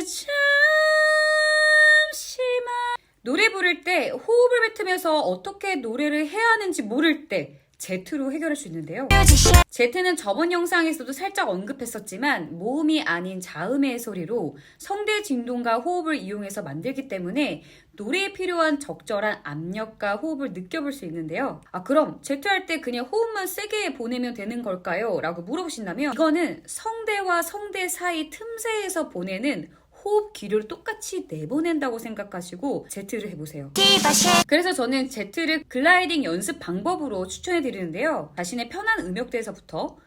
잠시만 노래 부를 때 호흡을 뱉으면서 어떻게 노래를 해야 하는지 모를 때 Z로 해결할 수 있는데요. Z는 저번 영상에서도 살짝 언급했었지만 모음이 아닌 자음의 소리로 성대 진동과 호흡을 이용해서 만들기 때문에 노래에 필요한 적절한 압력과 호흡을 느껴볼 수 있는데요. 아, 그럼 Z 할때 그냥 호흡만 세게 보내면 되는 걸까요? 라고 물어보신다면 이거는 성대와 성대 사이 틈새에서 보내는 호흡 기류를 똑같이 내보낸다고 생각하시고 Z를 해보세요. 그래서 저는 Z를 글라이딩 연습 방법으로 추천해 드리는데요. 자신의 편한 음역대에서부터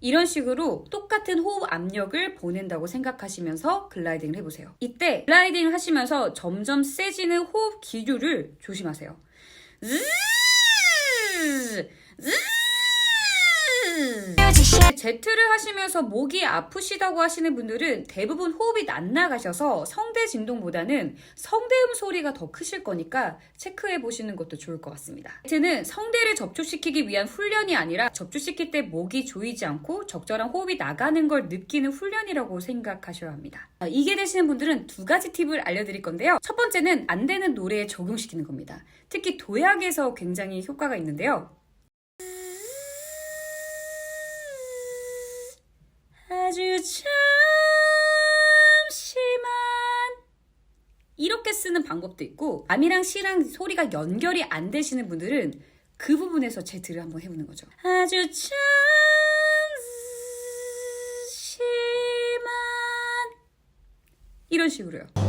이런 식으로 똑같은 호흡 압력을 보낸다고 생각하시면서 글라이딩을 해보세요. 이때 글라이딩을 하시면서 점점 세지는 호흡 기류를 조심하세요. Z를 하시면서 목이 아프시다고 하시는 분들은 대부분 호흡이 낫나가셔서 성대 진동보다는 성대음 소리가 더 크실 거니까 체크해 보시는 것도 좋을 것 같습니다. Z는 성대를 접촉시키기 위한 훈련이 아니라 접촉시킬 때 목이 조이지 않고 적절한 호흡이 나가는 걸 느끼는 훈련이라고 생각하셔야 합니다. 아, 이게 되시는 분들은 두 가지 팁을 알려드릴 건데요. 첫 번째는 안 되는 노래에 적용시키는 겁니다. 특히 도약에서 굉장히 효과가 있는데요. 아주 잠시만 이렇게 쓰는 방법도 있고 암이랑 시랑 소리가 연결이 안 되시는 분들은 그 부분에서 Z를 한번 해보는 거죠. 아주 잠시만 이런 식으로요.